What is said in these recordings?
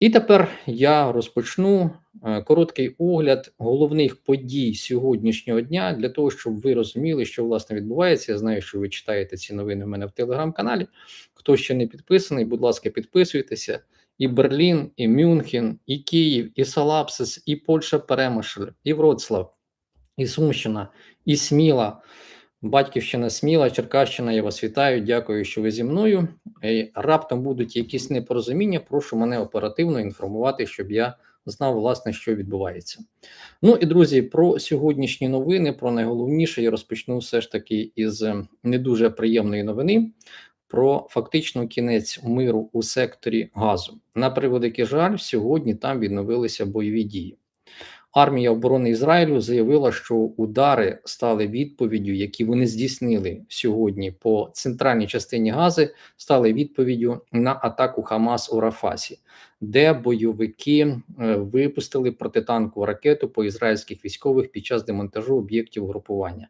І тепер я розпочну е, короткий огляд головних подій сьогоднішнього дня для того, щоб ви розуміли, що власне відбувається. Я знаю, що ви читаєте ці новини в мене в телеграм-каналі. Хто ще не підписаний, будь ласка, підписуйтеся. І Берлін, і Мюнхен, і Київ, і Салапсис, і Польща Перемишль, і Вроцлав, і Сумщина, і Сміла. Батьківщина Сміла, Черкащина, я вас вітаю. Дякую, що ви зі мною. Раптом будуть якісь непорозуміння. Прошу мене оперативно інформувати, щоб я знав, власне, що відбувається. Ну і друзі, про сьогоднішні новини, про найголовніше, я розпочну все ж таки із не дуже приємної новини. Про фактично кінець миру у секторі газу. На превеликий жаль, сьогодні там відновилися бойові дії. Армія оборони Ізраїлю заявила, що удари стали відповіддю, які вони здійснили сьогодні по центральній частині Гази, стали відповіддю на атаку Хамас у Рафасі, де бойовики е, випустили протитанкову ракету по ізраїльських військових під час демонтажу об'єктів групування.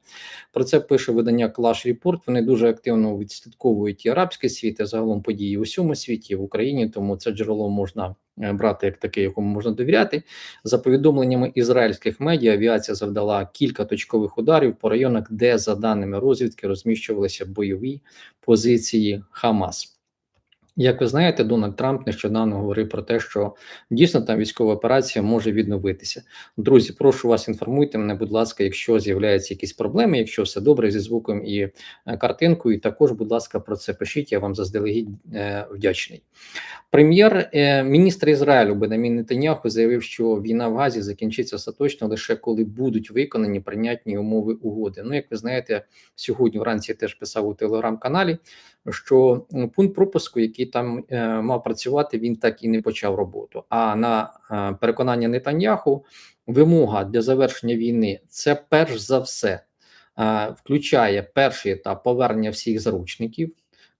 Про це пише видання Clash Report. Вони дуже активно відслідковують і арабський світ, і загалом події у всьому світі в Україні. Тому це джерело можна брати як такий, якому можна довіряти. За повідомленнями ізраїльських медіа, авіація завдала кілька точкових ударів по районах, де за даними розвідки розміщувалися бойові позиції Хамас. Як ви знаєте, Дональд Трамп нещодавно говорив про те, що дійсно там військова операція може відновитися. Друзі, прошу вас інформуйте мене, будь ласка, якщо з'являються якісь проблеми, якщо все добре зі звуком і е, картинкою, також, будь ласка, про це пишіть. Я вам заздалегідь е, вдячний. Прем'єр-міністр е, Ізраїлю Бенамін Нетаньяху заявив, що війна в Газі закінчиться остаточно лише коли будуть виконані прийнятні умови угоди. Ну, як ви знаєте, сьогодні вранці я теж писав у телеграм-каналі що пункт пропуску, який там е, мав працювати, він так і не почав роботу. А на е, переконання Нетаньяху, вимога для завершення війни це перш за все е, включає перший етап повернення всіх заручників.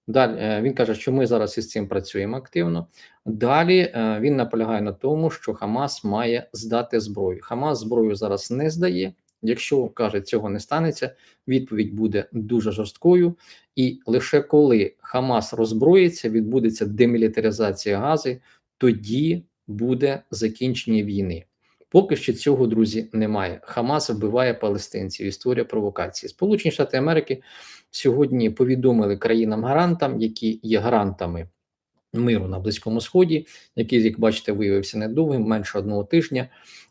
Далі він каже, що ми зараз із цим працюємо активно. Далі він наполягає на тому, що Хамас має здати зброю. Хамас зброю зараз не здає. Якщо каже, цього не станеться, відповідь буде дуже жорсткою, і лише коли Хамас роззброїться, відбудеться демілітаризація Гази, тоді буде закінчення війни. Поки що цього друзі немає. Хамас вбиває палестинців і створює провокації. Сполучені Штати Америки сьогодні повідомили країнам-гарантам, які є гарантами миру на Близькому Сході, який, як бачите, виявився недовгим, менше одного тижня.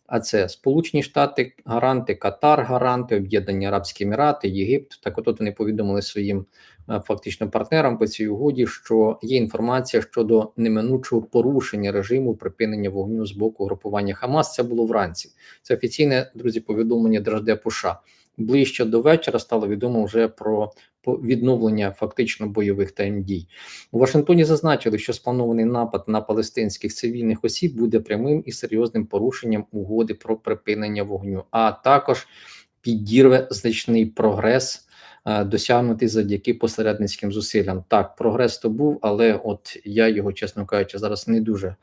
А це Сполучені Штати, гаранти, Катар, гаранти, Об'єднані Арабські Емірати, Єгипт. Так, от вони повідомили своїм е, фактично партнерам по цій угоді, що є інформація щодо неминучого порушення режиму припинення вогню з боку групування Хамас. Це було вранці. Це офіційне друзі. Повідомлення Держдепу США ближче до вечора стало відомо вже про відновлення фактично бойових тайм дій у Вашингтоні. Зазначили, що спланований напад на палестинських цивільних осіб буде прямим і серйозним порушенням угоди про припинення вогню, а також підірве значний прогрес. Е, досягнутий завдяки посередницьким зусиллям. Так, прогрес то був, але от я його, чесно кажучи, зараз не дуже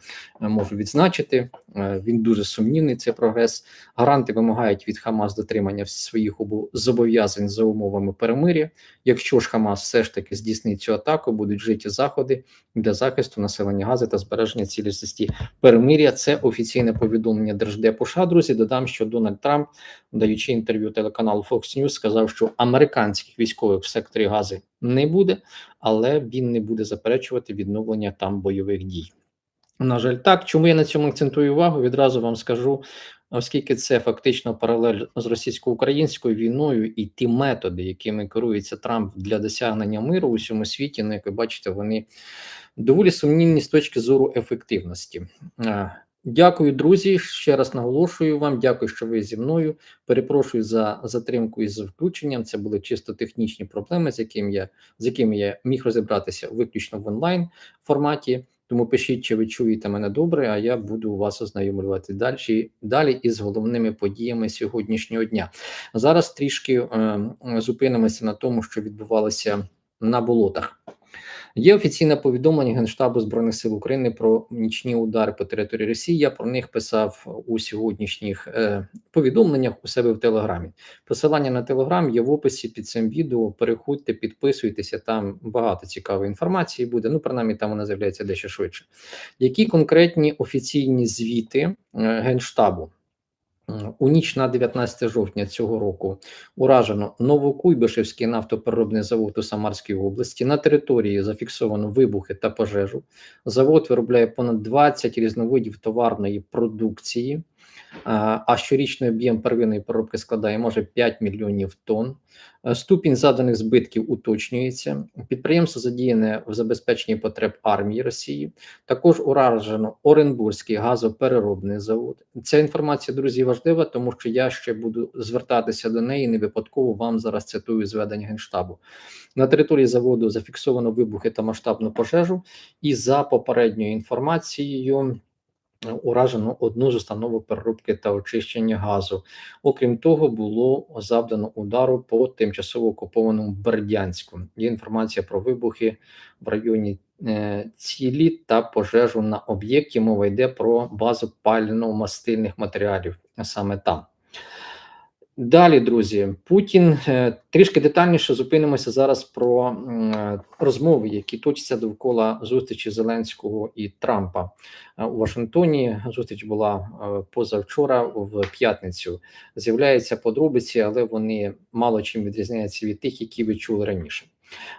е, можу відзначити. Е, він дуже сумнівний. Цей прогрес. Гаранти вимагають від Хамас дотримання своїх зобов'язань за умовами перемир'я. Якщо ж Хамас все ж таки здійснить цю атаку, будуть житі заходи для захисту населення Гази та збереження цілісності перемир'я. Це офіційне повідомлення Держдепу США. Друзі, додам, що Дональд Трамп, даючи інтерв'ю телеканалу Fox News, сказав, що військових в секторі Гази не буде, але він не буде заперечувати відновлення там бойових дій. На жаль, так чому я на цьому акцентую увагу? Відразу вам скажу, оскільки це фактично паралель з російсько-українською війною і ті методи, якими керується Трамп для досягнення миру у всьому світі, ну як ви бачите, вони доволі сумнівні з точки зору ефективності. Дякую, друзі. Ще раз наголошую вам. Дякую, що ви зі мною. Перепрошую за затримку із включенням. Це були чисто технічні проблеми, з якими я з якими я міг розібратися виключно в онлайн форматі. Тому пишіть, чи ви чуєте мене добре, а я буду вас ознайомлювати далі далі із головними подіями сьогоднішнього дня. Зараз трішки е, зупинимося на тому, що відбувалося на болотах. Є офіційне повідомлення Генштабу Збройних сил України про нічні удари по території Росії. Я про них писав у сьогоднішніх е, повідомленнях у себе в Телеграмі. Посилання на Телеграм є в описі під цим відео. Переходьте, підписуйтеся. Там багато цікавої інформації буде. Ну, принаймні, там вона з'являється дещо швидше. Які конкретні офіційні звіти е, Генштабу? У ніч на 19 жовтня цього року уражено Новокуйбишевський нафтопереробний завод у Самарській області. На території зафіксовано вибухи та пожежу. Завод виробляє понад 20 різновидів товарної продукції, а щорічний об'єм первинної переробки складає може 5 мільйонів тонн. Е, ступінь заданих збитків уточнюється. Підприємство задіяне в забезпеченні потреб армії Росії. Також уражено Оренбурзький газопереробний завод. Ця інформація, друзі, важлива, тому що я ще буду звертатися до неї. Не випадково вам зараз цитую зведення генштабу. На території заводу зафіксовано вибухи та масштабну пожежу, і за попередньою інформацією уражено одну з установок переробки та очищення газу. Окрім того, було завдано удару по тимчасово окупованому Бердянську. Є інформація про вибухи в районі е, цілі та пожежу на об'єкті. Мова йде про базу пально-мастильних матеріалів, саме там. Далі, друзі, Путін е, трішки детальніше зупинимося зараз про е, розмови, які точаться довкола зустрічі Зеленського і Трампа е, у Вашингтоні. Зустріч була позавчора в п'ятницю. З'являються подробиці, але вони мало чим відрізняються від тих, які ви чули раніше.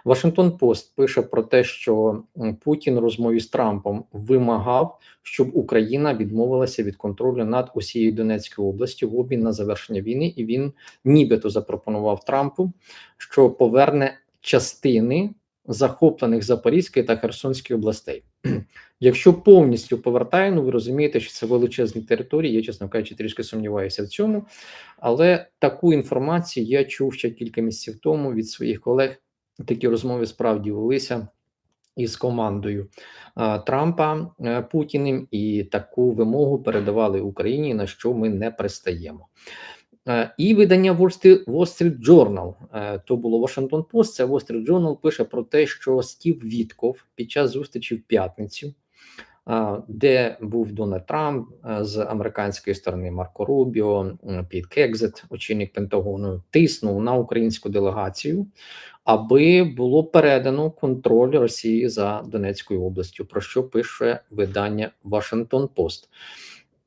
Вашингтон Пост пише про те, що Путін у розмові з Трампом вимагав, щоб Україна відмовилася від контролю над усією Донецькою областю в обмін на завершення війни, і він нібито запропонував Трампу, що поверне частини захоплених Запорізької та Херсонської областей. Якщо повністю повертає, ну ви розумієте, що це величезні території. Я чесно кажучи, трішки сумніваюся в цьому, але таку інформацію я чув ще кілька місяців тому від своїх колег такі розмови справді велися із командою Трампа е, Путіним, і таку вимогу передавали Україні, на що ми не пристаємо. Е, і видання Wall Street Journal, е, то було Washington Post, це Wall Street Journal пише про те, що Стів Вітков під час зустрічі в п'ятницю де був Дональд Трамп з американської сторони Марко Рубіо, Піт Кекзет, очільник Пентагону, тиснув на українську делегацію, аби було передано контроль Росії за Донецькою областю, про що пише видання Вашингтон Пост.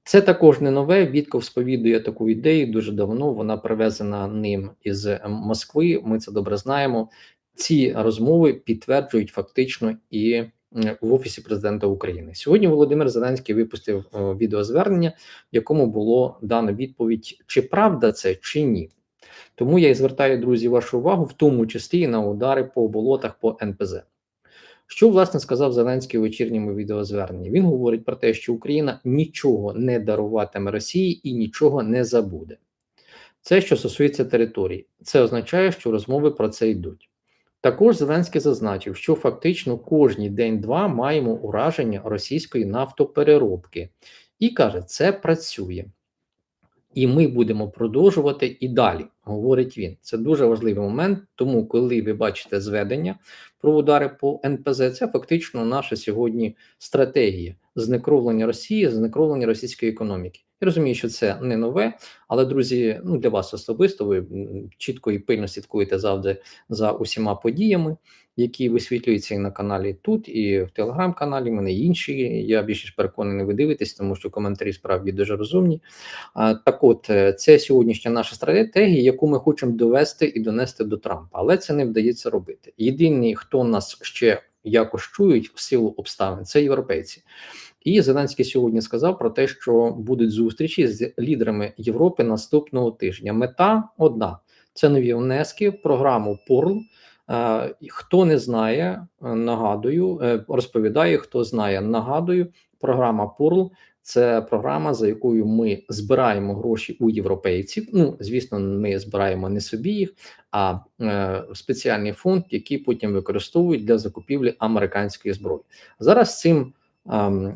Це також не нове. Вітков сповідує таку ідею дуже давно. Вона привезена ним із Москви. Ми це добре знаємо. Ці розмови підтверджують фактично і в офісі президента України. Сьогодні Володимир Зеленський випустив відеозвернення, в якому було дано відповідь, чи правда це, чи ні. Тому я і звертаю, друзі, вашу увагу, в тому числі і на удари по болотах по НПЗ. Що власне сказав Зеленський у вечірньому відеозверненні? Він говорить про те, що Україна нічого не даруватиме Росії і нічого не забуде. Це що стосується території, це означає, що розмови про це йдуть. Також Зеленський зазначив, що фактично кожні день-два маємо ураження російської нафтопереробки, і каже, це працює. І ми будемо продовжувати і далі, говорить він. Це дуже важливий момент. Тому, коли ви бачите зведення про удари по НПЗ, це фактично наша сьогодні стратегія знекровлення Росії, знекровлення російської економіки. Я розумію, що це не нове, але друзі, ну для вас особисто ви чітко і пильно слідкуєте завжди за усіма подіями, які висвітлюються і на каналі тут, і в телеграм-каналі. Мене інші. Я більше переконаний, ви дивитесь, тому що коментарі справді дуже розумні. А, Так, от е, це сьогоднішня наша стратегія, яку ми хочемо довести і донести до Трампа, але це не вдається робити. Єдиний, хто нас ще якось чують в силу обставин, це європейці. І Зеленський сьогодні сказав про те, що будуть зустрічі з лідерами Європи наступного тижня. Мета одна: це нові внески в програму ПОРЛ. Хто не знає, нагадую, розповідає, розповідаю, хто знає, нагадую, програма ПОРЛ це програма, за якою ми збираємо гроші у європейців. Ну, звісно, ми збираємо не собі їх, а е, спеціальний фонд, який потім використовують для закупівлі американської зброї. Зараз цим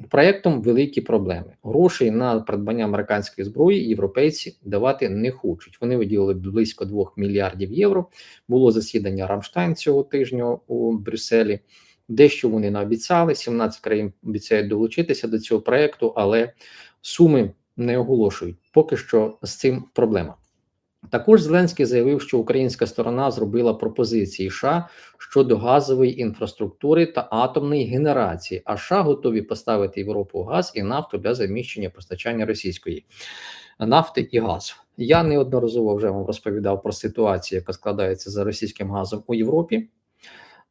проектом великі проблеми. Грошей на придбання американської зброї європейці давати не хочуть. Вони виділили близько 2 мільярдів євро. Було засідання Рамштайн цього тижня у Брюсселі. Дещо вони наобіцяли. 17 країн обіцяють долучитися до цього проекту, але суми не оголошують. Поки що з цим проблема. Також Зеленський заявив, що українська сторона зробила пропозиції США щодо газової інфраструктури та атомної генерації. А США готові поставити Європу газ і нафту для заміщення постачання російської нафти і газу. Я неодноразово вже вам розповідав про ситуацію, яка складається за російським газом у Європі.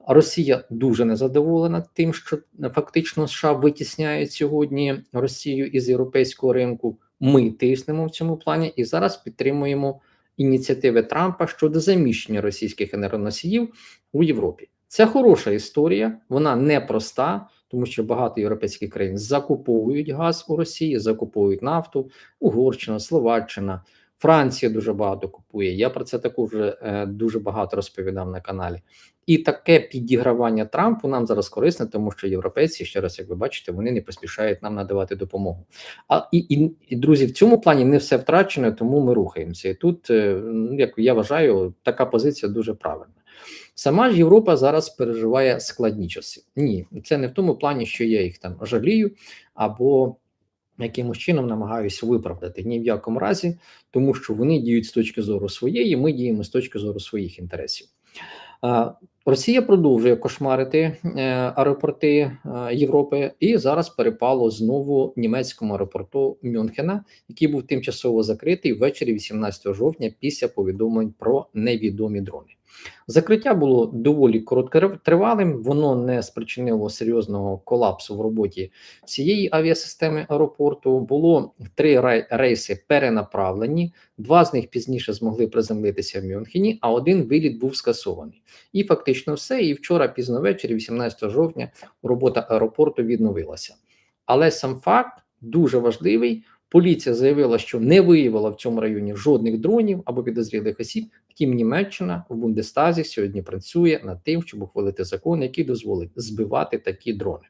Росія дуже незадоволена тим, що фактично США витісняють сьогодні Росію із європейського ринку. Ми тиснемо в цьому плані і зараз підтримуємо ініціативи Трампа щодо заміщення російських енергоносіїв у Європі. Це хороша історія, вона непроста, тому що багато європейських країн закуповують газ у Росії, закуповують нафту, Угорщина, Словаччина, Франція дуже багато купує. Я про це також е, дуже багато розповідав на каналі. І таке підігравання Трампу нам зараз корисне, тому що європейці, ще раз, як ви бачите, вони не поспішають нам надавати допомогу. А і, і, і друзі, в цьому плані не все втрачено, тому ми рухаємося. І тут, е, ну, як я вважаю, така позиція дуже правильна. Сама ж Європа зараз переживає складні часи. Ні, це не в тому плані, що я їх там жалію або якимось чином намагаюся виправдати ні в якому разі, тому що вони діють з точки зору своєї, ми діємо з точки зору своїх інтересів. Росія продовжує кошмарити е, аеропорти е, Європи, і зараз перепало знову німецькому аеропорту Мюнхена, який був тимчасово закритий ввечері 18 жовтня після повідомлень про невідомі дрони. Закриття було доволі короткотривалим, воно не спричинило серйозного колапсу в роботі всієї авіасистеми аеропорту. Було три рейси перенаправлені, два з них пізніше змогли приземлитися в Мюнхені, а один виліт був скасований. І фактично все. І вчора, пізно ввечері, 18 жовтня, робота аеропорту відновилася. Але сам факт дуже важливий. Поліція заявила, що не виявила в цьому районі жодних дронів або підозрілих осіб. Втім, Німеччина в Бундестазі сьогодні працює над тим, щоб ухвалити закон, який дозволить збивати такі дрони.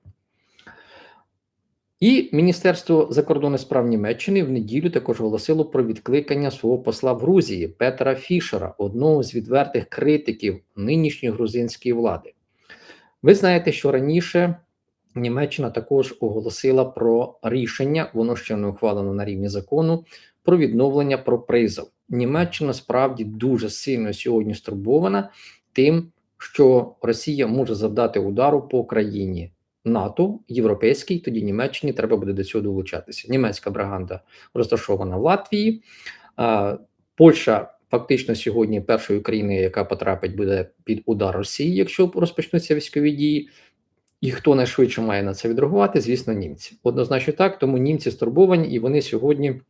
І Міністерство закордонних справ Німеччини в неділю також оголосило про відкликання свого посла в Грузії Петра Фішера, одного з відвертих критиків нинішньої грузинської влади. Ви знаєте, що раніше Німеччина також оголосила про рішення, воно ще не ухвалено на рівні закону, про відновлення про призов. Німеччина справді дуже сильно сьогодні стурбована тим, що Росія може завдати удару по країні НАТО, європейській. Тоді Німеччині треба буде до цього долучатися. Німецька бригада розташована в Латвії, Польща. Фактично сьогодні першою країною, яка потрапить, буде під удар Росії, якщо розпочнуться військові дії. І хто найшвидше має на це відреагувати, звісно, німці. Однозначно так, тому німці стурбовані, і вони сьогодні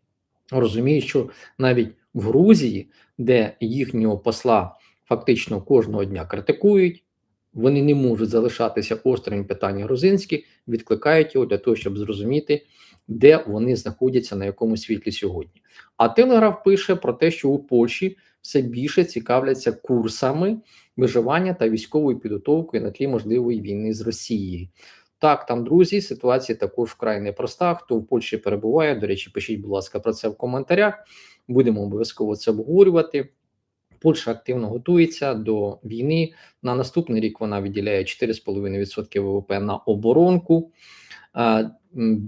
розуміють, що навіть в Грузії, де їхнього посла фактично кожного дня критикують, вони не можуть залишатися острими питання грузинські, відкликають його для того, щоб зрозуміти, де вони знаходяться на якому світлі сьогодні. А Телеграф пише про те, що у Польщі все більше цікавляться курсами виживання та військовою підготовкою на тлі можливої війни з Росією. Так, там, друзі, ситуація також вкрай непроста. Хто в Польщі перебуває, до речі, пишіть, будь ласка, про це в коментарях. Будемо обов'язково це обговорювати. Польща активно готується до війни. На наступний рік вона виділяє 4,5% ВВП на оборонку.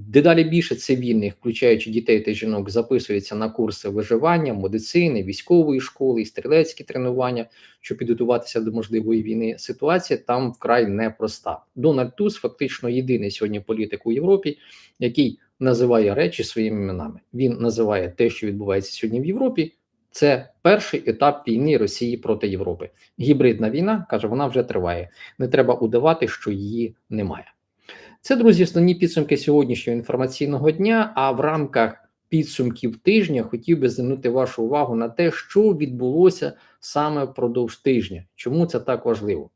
Дедалі більше цивільних, включаючи дітей та жінок, записується на курси виживання, медицини, військової школи, і стрілецькі тренування, щоб підготуватися до можливої війни. Ситуація там вкрай непроста. Дональд Туз фактично єдиний сьогодні політик у Європі, який називає речі своїми іменами. Він називає те, що відбувається сьогодні в Європі. Це перший етап війни Росії проти Європи. Гібридна війна каже, вона вже триває. Не треба удавати, що її немає. Це, друзі, основні підсумки сьогоднішнього інформаційного дня. А в рамках підсумків тижня хотів би звернути вашу увагу на те, що відбулося саме впродовж тижня. Чому це так важливо?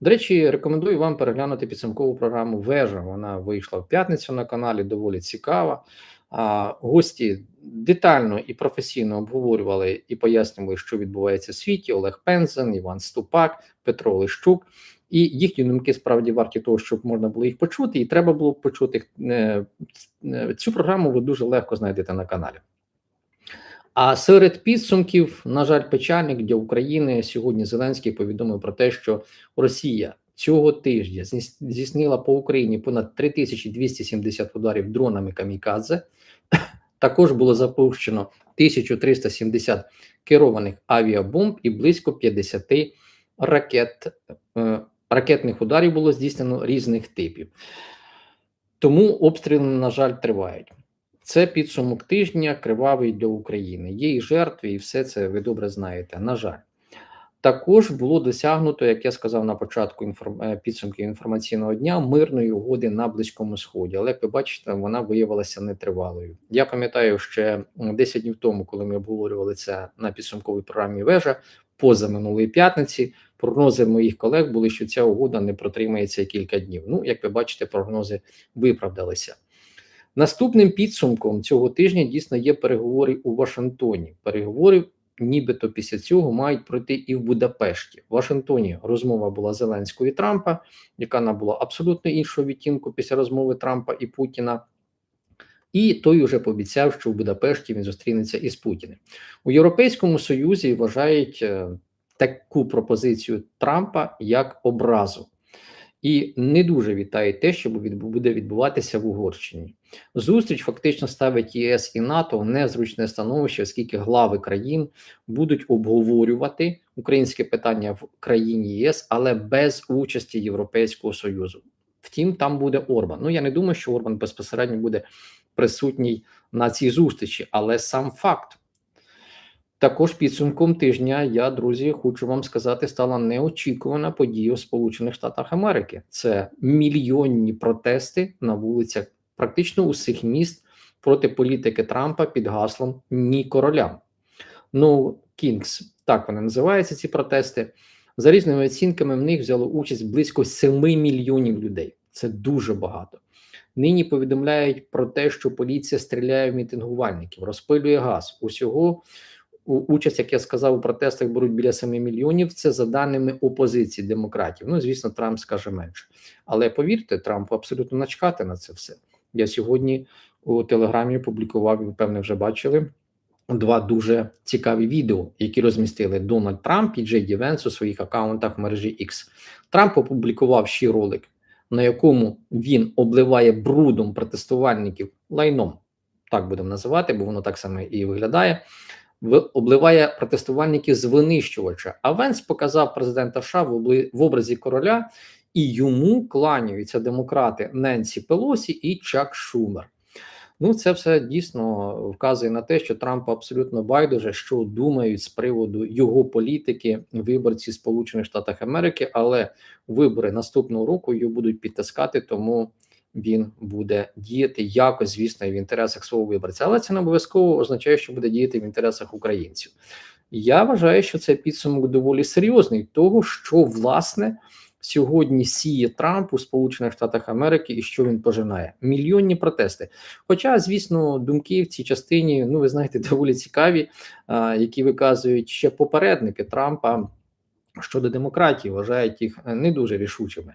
До речі, рекомендую вам переглянути підсумкову програму Вежа. Вона вийшла в п'ятницю на каналі, доволі цікава. А, Гості детально і професійно обговорювали і пояснювали, що відбувається в світі. Олег Пензен, Іван Ступак, Петро Лищук. І їхні думки справді варті того, щоб можна було їх почути, і треба було почути е, е, цю програму. Ви дуже легко знайдете на каналі. А серед підсумків, на жаль, печальник для України сьогодні Зеленський повідомив про те, що Росія цього тижня здійснила по Україні понад 3270 ударів дронами камікадзе. Також було запущено 1370 керованих авіабомб і близько 50 ракет. Ракетних ударів було здійснено різних типів. Тому обстріли, на жаль, тривають. Це підсумок тижня кривавий для України. Є і жертви, і все це ви добре знаєте. На жаль. Також було досягнуто, як я сказав на початку інформ... Е, підсумків інформаційного дня, мирної угоди на близькому сході. Але як ви бачите, вона виявилася нетривалою. Я пам'ятаю, ще 10 днів тому, коли ми обговорювали це на підсумковій програмі вежа поза минулої п'ятниці. Прогнози моїх колег були, що ця угода не протримається кілька днів. Ну, як ви бачите, прогнози виправдалися. Наступним підсумком цього тижня дійсно є переговори у Вашингтоні. Переговори нібито після цього мають пройти і в Будапешті. В Вашингтоні розмова була Зеленського і Трампа, яка набула абсолютно іншого відтінку після розмови Трампа і Путіна. І той уже пообіцяв, що в Будапешті він зустрінеться із Путіним у Європейському Союзі. Вважають е, таку пропозицію Трампа як образу і не дуже вітає те, що буде відбуватися в Угорщині. Зустріч фактично ставить ЄС і НАТО в незручне становище, оскільки глави країн будуть обговорювати українське питання в країні ЄС, але без участі Європейського союзу. Втім, там буде Орбан. Ну я не думаю, що Орбан безпосередньо буде присутній на цій зустрічі, але сам факт. Також підсумком тижня я, друзі, хочу вам сказати, стала неочікувана подія у Сполучених Штатах Америки. Це мільйонні протести на вулицях практично усіх міст проти політики Трампа під гаслом Ні королям. Ну, Кінгс, так вони називаються ці протести. За різними оцінками, в них взяло участь близько 7 мільйонів людей. Це дуже багато. Нині повідомляють про те, що поліція стріляє в мітингувальників, розпилює газ. Усього участь, як я сказав, у протестах беруть біля 7 мільйонів. Це за даними опозиції демократів. Ну звісно, Трамп скаже менше, але повірте, Трампу абсолютно начкати на це все. Я сьогодні у телеграмі публікував, ви певне вже бачили. Два дуже цікаві відео, які розмістили Дональд Трамп і Джей Ді Венс у своїх аккаунтах в мережі X. Трамп опублікував ще ролик, на якому він обливає брудом протестувальників лайном. Так будемо називати, бо воно так саме і виглядає обливає протестувальників з винищувача. А Венс показав президента США в образі короля, і йому кланяються демократи Ненсі Пелосі і Чак Шумер. Ну, це все дійсно вказує на те, що Трамп абсолютно байдуже, що думають з приводу його політики виборці Сполучених Штатів Америки, але вибори наступного року його будуть підтискати, тому він буде діяти якось, звісно, в інтересах свого виборця, але це не обов'язково означає, що буде діяти в інтересах українців. Я вважаю, що це підсумок доволі серйозний, того що власне сьогодні сіє Трамп у Сполучених Штатах Америки і що він пожинає мільйонні протести. Хоча, звісно, думки в цій частині, ну ви знаєте, доволі цікаві, які виказують ще попередники Трампа. Щодо демократії вважають їх не дуже рішучими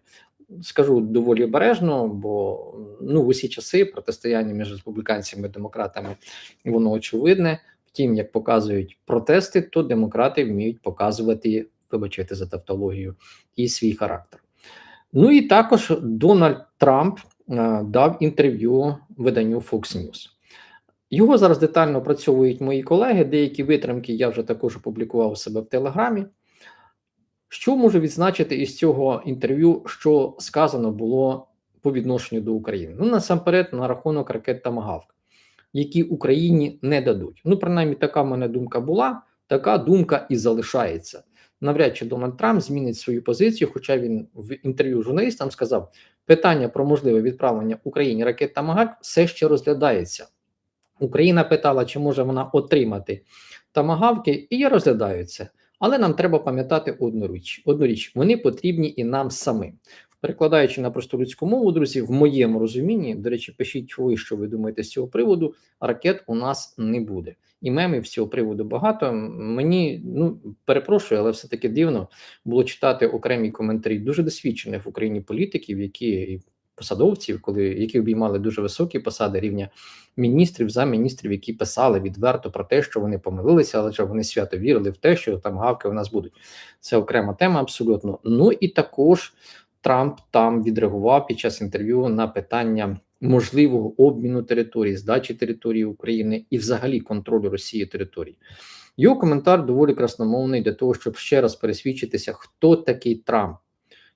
скажу доволі обережно, бо ну в усі часи протистояння між республіканцями і демократами воно очевидне. Втім, як показують протести, то демократи вміють показувати, вибачайте за тавтологію, і свій характер. Ну і також Дональд Трамп дав інтерв'ю виданню Fox News. Його зараз детально опрацьовують мої колеги. Деякі витримки я вже також опублікував у себе в Телеграмі. Що можу відзначити із цього інтерв'ю, що сказано було по відношенню до України? Ну насамперед, на рахунок ракет Тамагавк, які Україні не дадуть. Ну, принаймні, така в мене думка була, така думка і залишається. Навряд чи Дональд Трамп змінить свою позицію, хоча він в інтерв'ю журналістам сказав, питання про можливе відправлення Україні ракет Тамагавк все ще розглядається. Україна питала, чи може вона отримати тамагавки, і розглядаються. Але нам треба пам'ятати одну річ: одну річ, вони потрібні і нам самим. Перекладаючи на просту людську мову, друзі, в моєму розумінні, до речі, пишіть ви, що ви думаєте з цього приводу. Ракет у нас не буде, і мемів з цього приводу багато. Мені ну перепрошую, але все таки дивно було читати окремі коментарі дуже досвідчених в Україні політиків, які посадовців, коли які обіймали дуже високі посади рівня міністрів, замміністрів, які писали відверто про те, що вони помилилися, але що вони свято вірили в те, що там гавки у нас будуть. Це окрема тема абсолютно. Ну і також Трамп там відреагував під час інтерв'ю на питання можливого обміну території, здачі території України і, взагалі, контролю Росії території. Його коментар доволі красномовний для того, щоб ще раз пересвідчитися, хто такий Трамп,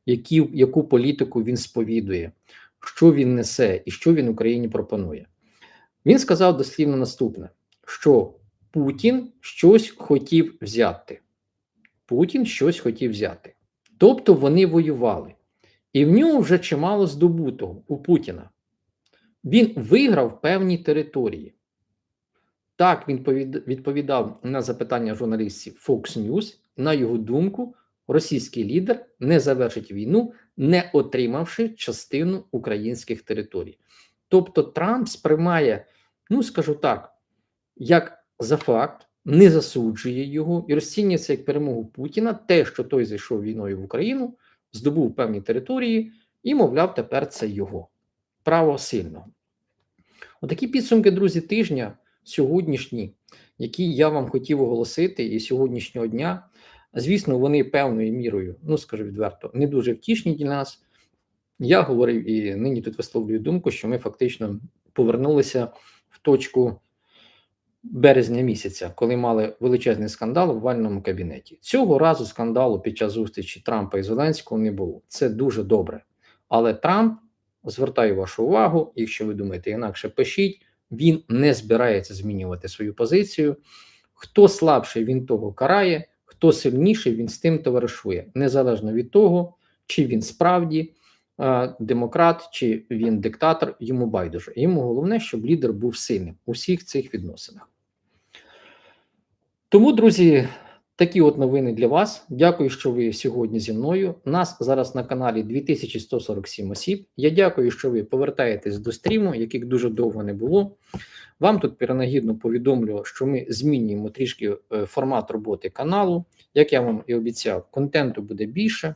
які, яку політику він сповідує, що він несе і що він Україні пропонує. Він сказав дослівно наступне: що Путін щось хотів взяти. Путін щось хотів взяти. Тобто вони воювали. І в нього вже чимало здобутого у Путіна. Він виграв певні території. Так, він відповідав на запитання журналістів Fox News. На його думку, російський лідер не завершить війну, не отримавши частину українських територій. Тобто Трамп сприймає, ну скажу так, як за факт, не засуджує його і розцінює це як перемогу Путіна, те, що той зайшов війною в Україну, здобув певні території і, мовляв, тепер це його право сильного. Отакі підсумки, друзі, тижня сьогоднішні, які я вам хотів оголосити, і сьогоднішнього дня. Звісно, вони певною мірою, ну скажу відверто, не дуже втішні для нас. Я говорив і нині тут висловлюю думку, що ми фактично повернулися в точку березня місяця, коли мали величезний скандал у вальному кабінеті. Цього разу скандалу під час зустрічі Трампа і Зеленського не було. Це дуже добре. Але Трамп звертаю вашу увагу, якщо ви думаєте інакше, пишіть. Він не збирається змінювати свою позицію. Хто слабший, він того карає, хто сильніший, він з тим товаришує, незалежно від того, чи він справді демократ, чи він диктатор, йому байдуже. Йому головне, щоб лідер був сильним у всіх цих відносинах. Тому, друзі, Такі от новини для вас. Дякую, що ви сьогодні зі мною. Нас зараз на каналі 2147 осіб. Я дякую, що ви повертаєтесь до стріму, яких дуже довго не було. Вам тут перенагідно повідомлю, що ми змінюємо трішки е, формат роботи каналу. Як я вам і обіцяв, контенту буде більше.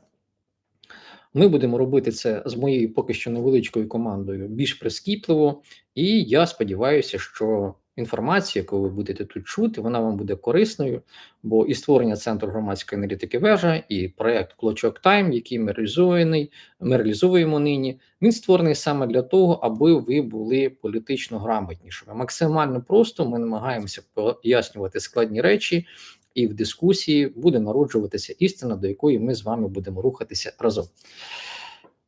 Ми будемо робити це з моєю поки що невеличкою командою більш прискіпливо, і я сподіваюся, що інформація, яку ви будете тут чути, вона вам буде корисною, бо і створення центру громадської аналітики вежа, і проект Клочок Тайм, який ми реалізуєний, ми реалізуємо нині. Він створений саме для того, аби ви були політично грамотнішими. Максимально просто ми намагаємося пояснювати складні речі. І в дискусії буде народжуватися істина, до якої ми з вами будемо рухатися разом.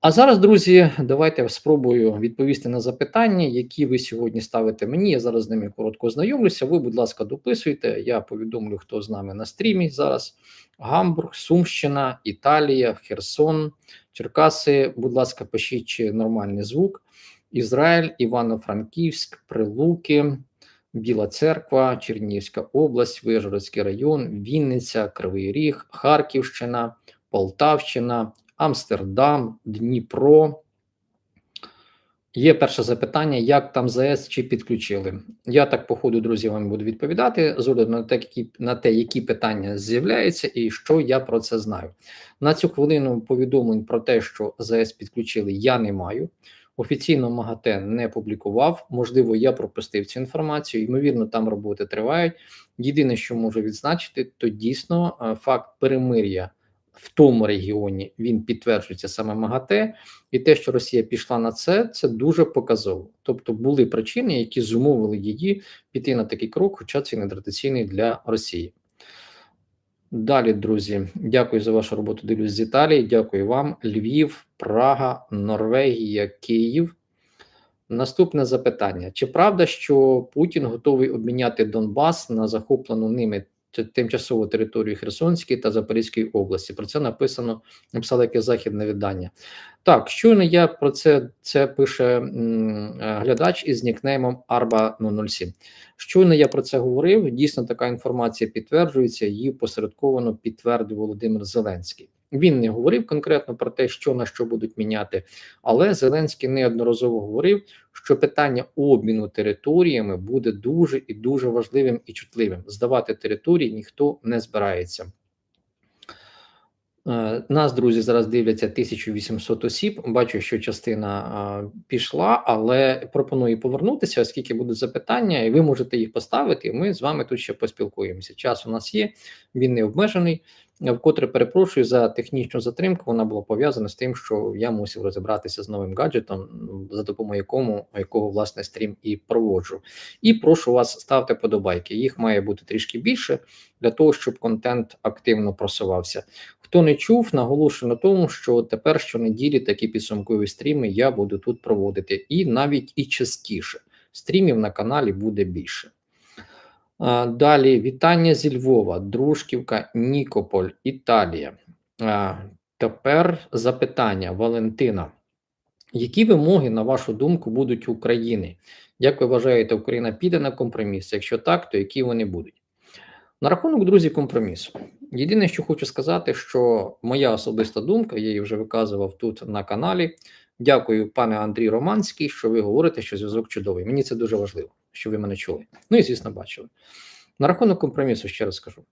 А зараз, друзі, давайте я спробую відповісти на запитання, які ви сьогодні ставите мені. Я зараз з ними коротко знайомлюся. Ви, будь ласка, дописуйте. Я повідомлю, хто з нами на стрімі зараз. Гамбург, Сумщина, Італія, Херсон, Черкаси. Будь ласка, пишіть нормальний звук. Ізраїль, Івано-Франківськ, Прилуки, Біла Церква, Чернігівська область, Вижгородський район, Вінниця, Кривий Ріг, Харківщина, Полтавщина. Амстердам, Дніпро. Є перше запитання: як там ЗАЕС чи підключили? Я так, по ходу, друзі, вам буду відповідати з огляду на те, які, на те, які питання з'являються, і що я про це знаю. На цю хвилину повідомлень про те, що ЗАЕС підключили, я не маю. Офіційно МАГАТЕ не публікував. Можливо, я пропустив цю інформацію. Ймовірно, там роботи тривають. Єдине, що можу відзначити, то дійсно е, факт перемир'я в тому регіоні він підтверджується саме МАГАТЕ, і те, що Росія пішла на це, це дуже показово. Тобто були причини, які зумовили її піти на такий крок, хоча це не традиційний для Росії. Далі, друзі, дякую за вашу роботу. Дивлюсь з Італії. Дякую вам, Львів, Прага, Норвегія, Київ. Наступне запитання: чи правда, що Путін готовий обміняти Донбас на захоплену ними тимчасову територію Херсонської та Запорізької області. Про це написано написало яке західне видання. Так, щойно я про це це пише м, глядач із нікнеймом Arba 007. Щойно я про це говорив. Дійсно, така інформація підтверджується, її посередковано підтвердив Володимир Зеленський. Він не говорив конкретно про те, що на що будуть міняти, але Зеленський неодноразово говорив, що питання обміну територіями буде дуже і дуже важливим і чутливим. Здавати території ніхто не збирається. Е, нас, друзі, зараз дивляться 1800 осіб. Бачу, що частина пішла, але пропоную повернутися, оскільки будуть запитання, і ви можете їх поставити. і Ми з вами тут ще поспілкуємося. Час у нас є, він не обмежений. Вкотре перепрошую за технічну затримку. Вона була пов'язана з тим, що я мусив розібратися з новим гаджетом, за допомогою якому якого власне стрім і проводжу. І прошу вас ставте подобайки. Їх має бути трішки більше для того, щоб контент активно просувався. Хто не чув, наголошую на тому, що тепер щонеділі такі підсумкові стріми я буду тут проводити, і навіть і частіше стрімів на каналі буде більше. Далі вітання зі Львова, Дружківка, Нікополь, Італія. Тепер запитання Валентина. Які вимоги, на вашу думку, будуть України? Як ви вважаєте, Україна піде на компроміс? Якщо так, то які вони будуть? На рахунок друзі компромісу. Єдине, що хочу сказати, що моя особиста думка, я її вже виказував тут на каналі. Дякую, пане Андрій Романський, що ви говорите, що зв'язок чудовий. Мені це дуже важливо, що ви мене чули. Ну і звісно, бачили. На рахунок компромісу, ще раз скажу.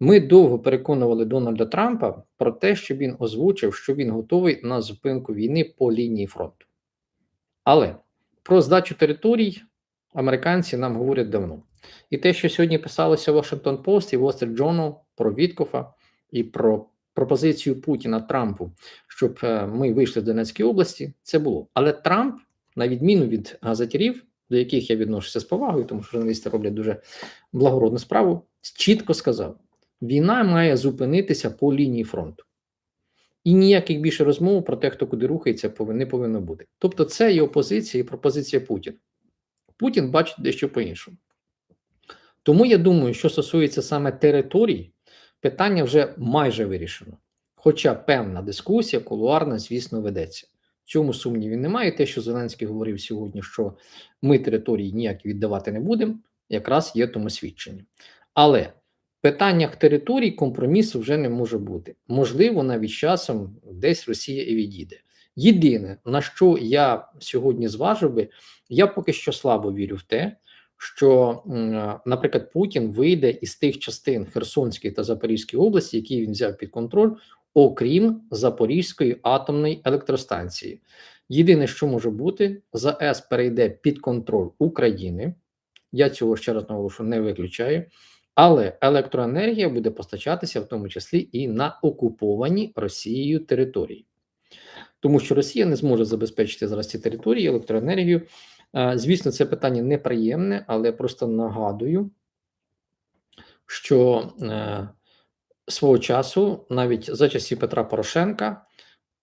Ми довго переконували Дональда Трампа про те, що він озвучив, що він готовий на зупинку війни по лінії фронту. Але про здачу територій американці нам говорять давно. І те, що сьогодні писалося в Washington Post і Wall Street Journal про Віткофа і про пропозицію Путіна Трампу, щоб е, ми вийшли з Донецької області, це було. Але Трамп, на відміну від газетярів, до яких я відношуся з повагою, тому що журналісти роблять дуже благородну справу, чітко сказав: війна має зупинитися по лінії фронту. І ніяких більше розмов про те, хто куди рухається, не повинно бути. Тобто, це і опозиція, і пропозиція Путіна. Путін бачить дещо по-іншому. Тому я думаю, що стосується саме територій, питання вже майже вирішено. Хоча певна дискусія, кулуарна, звісно, ведеться. Цьому сумнівів немає. Те, що Зеленський говорив сьогодні, що ми території ніякі віддавати не будемо, якраз є тому свідчення. Але в питаннях територій компромісу вже не може бути. Можливо, навіть часом десь Росія і відійде. Єдине, на що я сьогодні зважив би, я поки що слабо вірю в те, що, наприклад, Путін вийде із тих частин Херсонської та Запорізької області, які він взяв під контроль, окрім Запорізької атомної електростанції. Єдине, що може бути, ЗАЕС перейде під контроль України. Я цього ще раз наголошу, не виключаю. Але електроенергія буде постачатися в тому числі і на окуповані Росією території, тому що Росія не зможе забезпечити зараз ці території електроенергію. Звісно, це питання неприємне, але просто нагадую, що е, свого часу, навіть за часів Петра Порошенка,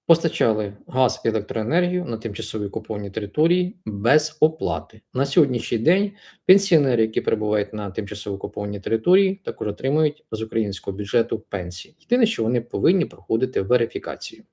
постачали газ і електроенергію на тимчасові окуповані території без оплати. На сьогоднішній день пенсіонери, які перебувають на тимчасово окупованій території, також отримують з українського бюджету пенсії. Єдине, що вони повинні проходити верифікацію.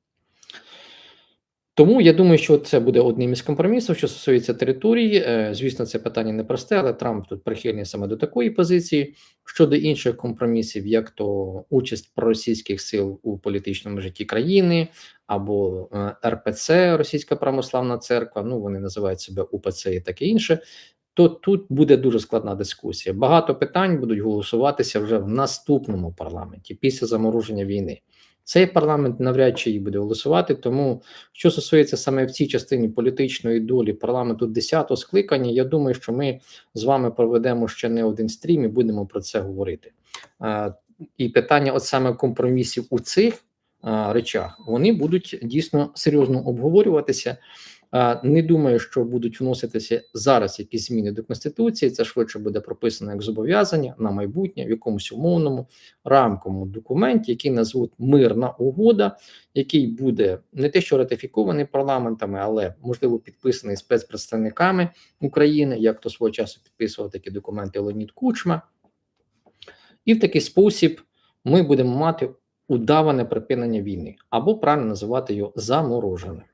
Тому я думаю, що це буде одним із компромісів, що стосується території. Е, звісно, це питання непросте, але Трамп тут прихильний саме до такої позиції. Щодо інших компромісів, як то участь проросійських сил у політичному житті країни або е, РПЦ, Російська православна церква, ну вони називають себе УПЦ і таке інше. То тут буде дуже складна дискусія. Багато питань будуть голосуватися вже в наступному парламенті після замороження війни. Цей парламент навряд чи її буде голосувати. Тому що стосується саме в цій частині політичної долі парламенту 10-го скликання, я думаю, що ми з вами проведемо ще не один стрім і будемо про це говорити. І питання, от саме компромісів у цих речах, вони будуть дійсно серйозно обговорюватися. Не думаю, що будуть вноситися зараз якісь зміни до конституції. Це швидше буде прописано як зобов'язання на майбутнє в якомусь умовному рамковому документі, який назвуть мирна угода, який буде не те, що ратифікований парламентами, але можливо підписаний спецпредставниками України, як то свого часу підписував такі документи Леонід Кучма, і в такий спосіб ми будемо мати удаване припинення війни або правильно називати його заморожене.